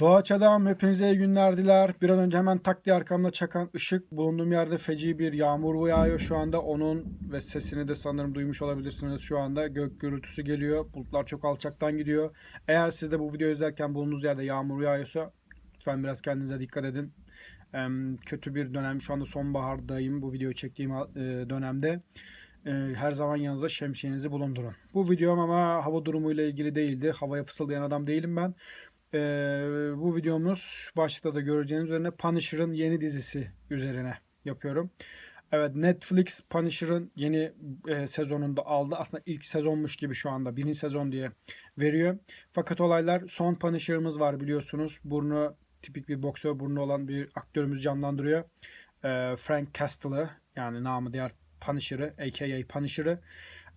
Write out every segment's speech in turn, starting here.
Doğaçadam hepinize iyi günler diler. Bir an önce hemen tak diye arkamda çakan ışık. Bulunduğum yerde feci bir yağmur yağıyor şu anda. Onun ve sesini de sanırım duymuş olabilirsiniz şu anda. Gök gürültüsü geliyor. Bulutlar çok alçaktan gidiyor. Eğer siz de bu videoyu izlerken bulunduğunuz yerde yağmur yağıyorsa lütfen biraz kendinize dikkat edin. Kötü bir dönem. Şu anda sonbahardayım bu videoyu çektiğim e, dönemde. E, Her zaman yanınızda şemsiyenizi bulundurun. Bu videom ama hava durumuyla ilgili değildi. Havaya fısıldayan adam değilim ben. Ee, bu videomuz başta da göreceğiniz üzerine Punisher'ın yeni dizisi üzerine yapıyorum. Evet Netflix Punisher'ın yeni e, sezonunda aldı. Aslında ilk sezonmuş gibi şu anda birinci sezon diye veriyor. Fakat olaylar son Punisher'ımız var biliyorsunuz. Burnu tipik bir boksör burnu olan bir aktörümüz canlandırıyor. Ee, Frank Castle'ı yani namı diğer Punisher'ı aka Punisher'ı.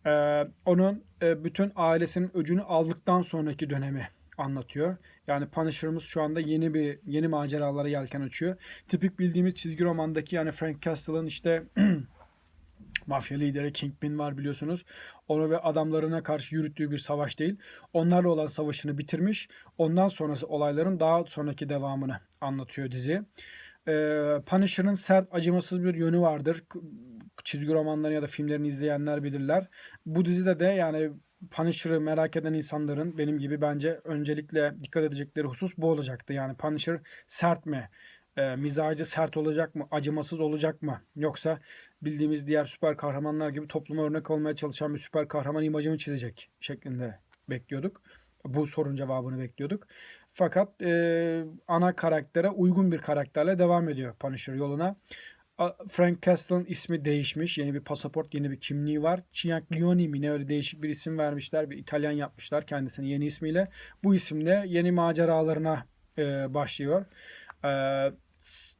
Ee, onun e, bütün ailesinin öcünü aldıktan sonraki dönemi anlatıyor. Yani Punisher'ımız şu anda yeni bir yeni maceralara yelken açıyor. Tipik bildiğimiz çizgi romandaki yani Frank Castle'ın işte mafya lideri Kingpin var biliyorsunuz. Onu ve adamlarına karşı yürüttüğü bir savaş değil. Onlarla olan savaşını bitirmiş. Ondan sonrası olayların daha sonraki devamını anlatıyor dizi. Ee, Punisher'ın sert, acımasız bir yönü vardır. Çizgi romanlarını ya da filmlerini izleyenler bilirler. Bu dizide de yani Punisher'ı merak eden insanların benim gibi bence öncelikle dikkat edecekleri husus bu olacaktı. Yani Punisher sert mi? E, mizacı sert olacak mı? Acımasız olacak mı? Yoksa bildiğimiz diğer süper kahramanlar gibi topluma örnek olmaya çalışan bir süper kahraman imajı mı çizecek şeklinde bekliyorduk. Bu sorun cevabını bekliyorduk. Fakat e, ana karaktere uygun bir karakterle devam ediyor Punisher yoluna. Frank Castle'ın ismi değişmiş. Yeni bir pasaport, yeni bir kimliği var. Ciaglioni mi ne öyle değişik bir isim vermişler. Bir İtalyan yapmışlar kendisini yeni ismiyle. Bu isimle yeni maceralarına e, başlıyor. E,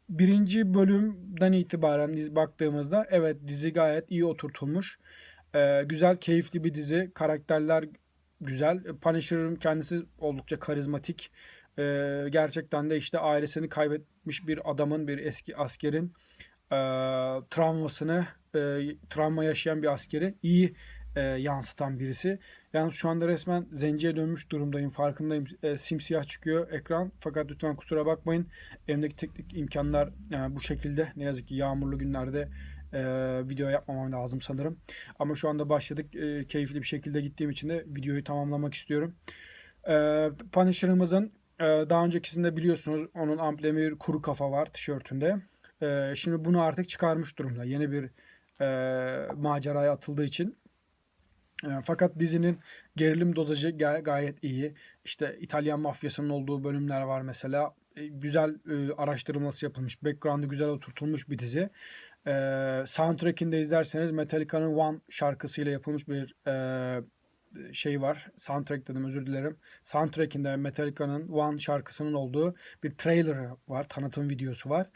birinci bölümden itibaren biz baktığımızda evet dizi gayet iyi oturtulmuş. E, güzel, keyifli bir dizi. Karakterler güzel. Punisher'ın kendisi oldukça karizmatik. E, gerçekten de işte ailesini kaybetmiş bir adamın, bir eski askerin e, travmasını, e, travma yaşayan bir askeri iyi e, yansıtan birisi. Yalnız şu anda resmen zenciye dönmüş durumdayım. Farkındayım. E, simsiyah çıkıyor ekran. Fakat lütfen kusura bakmayın. Elimdeki teknik imkanlar yani bu şekilde. Ne yazık ki yağmurlu günlerde e, video yapmamam lazım sanırım. Ama şu anda başladık. E, keyifli bir şekilde gittiğim için de videoyu tamamlamak istiyorum. E, Punisher'ımızın e, daha öncekisinde biliyorsunuz onun amblemi kuru kafa var tişörtünde. Ee, şimdi bunu artık çıkarmış durumda. Yeni bir e, maceraya atıldığı için. E, fakat dizinin gerilim dozajı ga- gayet iyi. İşte İtalyan mafyasının olduğu bölümler var mesela. E, güzel e, araştırılması yapılmış. Background'ı güzel oturtulmuş bir dizi. E, soundtrack'inde izlerseniz Metallica'nın One şarkısıyla yapılmış bir e, şey var. Soundtrack dedim özür dilerim. Soundtrack'inde Metallica'nın One şarkısının olduğu bir trailer var. Tanıtım videosu var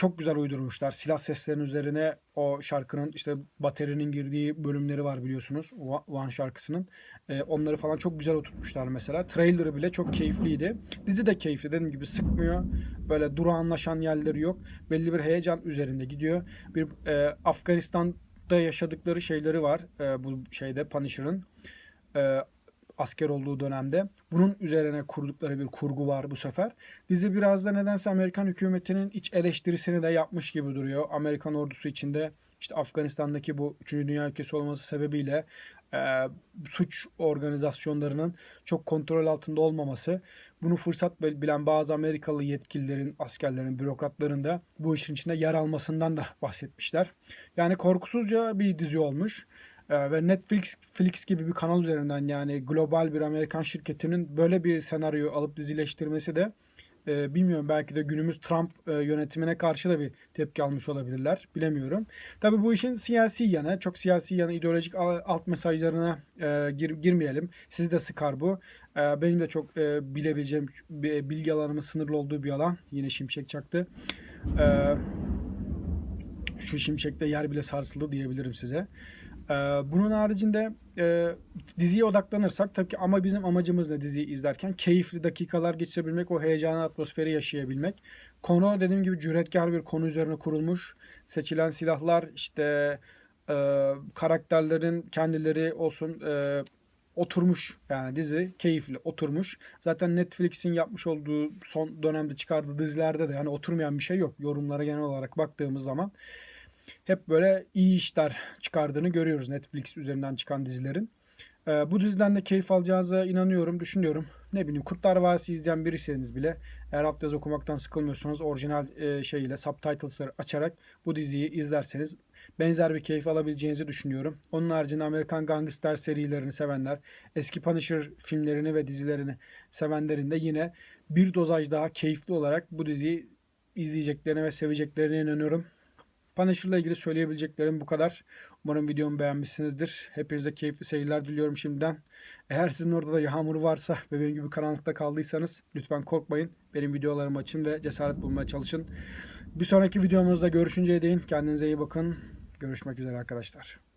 çok güzel uydurmuşlar. Silah seslerinin üzerine o şarkının işte baterinin girdiği bölümleri var biliyorsunuz. One şarkısının. Ee, onları falan çok güzel oturtmuşlar mesela. Trailer'ı bile çok keyifliydi. Dizi de keyifli. Dediğim gibi sıkmıyor. Böyle durağanlaşan yerleri yok. Belli bir heyecan üzerinde gidiyor. Bir e, Afganistan'da yaşadıkları şeyleri var. E, bu şeyde Punisher'ın. E, asker olduğu dönemde. Bunun üzerine kurdukları bir kurgu var bu sefer. Dizi biraz da nedense Amerikan hükümetinin iç eleştirisini de yapmış gibi duruyor. Amerikan ordusu içinde işte Afganistan'daki bu 3. Dünya ülkesi olması sebebiyle e, suç organizasyonlarının çok kontrol altında olmaması, bunu fırsat bil- bilen bazı Amerikalı yetkililerin, askerlerin, bürokratların da bu işin içinde yer almasından da bahsetmişler. Yani korkusuzca bir dizi olmuş. Ee, ve Netflix Flix gibi bir kanal üzerinden yani global bir Amerikan şirketinin böyle bir senaryoyu alıp dizileştirmesi de e, bilmiyorum belki de günümüz Trump e, yönetimine karşı da bir tepki almış olabilirler. Bilemiyorum. Tabii bu işin siyasi yanı, çok siyasi yanı ideolojik al- alt mesajlarına e, gir- girmeyelim. Sizi de sıkar bu. E, benim de çok e, bilebileceğim bi- bilgi alanımın sınırlı olduğu bir alan. Yine şimşek çaktı. E, şu şimşekte yer bile sarsıldı diyebilirim size. Ee, bunun haricinde e, diziye odaklanırsak tabii ki ama bizim amacımız ne diziyi izlerken? Keyifli dakikalar geçirebilmek, o heyecanlı atmosferi yaşayabilmek. Konu dediğim gibi cüretkar bir konu üzerine kurulmuş. Seçilen silahlar işte e, karakterlerin kendileri olsun e, oturmuş yani dizi keyifli oturmuş. Zaten Netflix'in yapmış olduğu son dönemde çıkardığı dizilerde de yani oturmayan bir şey yok. Yorumlara genel olarak baktığımız zaman hep böyle iyi işler çıkardığını görüyoruz Netflix üzerinden çıkan dizilerin. Ee, bu diziden de keyif alacağınıza inanıyorum, düşünüyorum. Ne bileyim Kurtlar Vadisi izleyen biriyseniz bile eğer altyazı okumaktan sıkılmıyorsanız orijinal e, şeyiyle subtitles'ları açarak bu diziyi izlerseniz benzer bir keyif alabileceğinizi düşünüyorum. Onun haricinde Amerikan Gangster serilerini sevenler, eski Punisher filmlerini ve dizilerini sevenlerin de yine bir dozaj daha keyifli olarak bu diziyi izleyeceklerine ve seveceklerine inanıyorum. Punisher'la ilgili söyleyebileceklerim bu kadar. Umarım videomu beğenmişsinizdir. Hepinize keyifli seyirler diliyorum şimdiden. Eğer sizin orada da yağmur varsa ve benim gibi karanlıkta kaldıysanız lütfen korkmayın. Benim videolarımı açın ve cesaret bulmaya çalışın. Bir sonraki videomuzda görüşünceye değin kendinize iyi bakın. Görüşmek üzere arkadaşlar.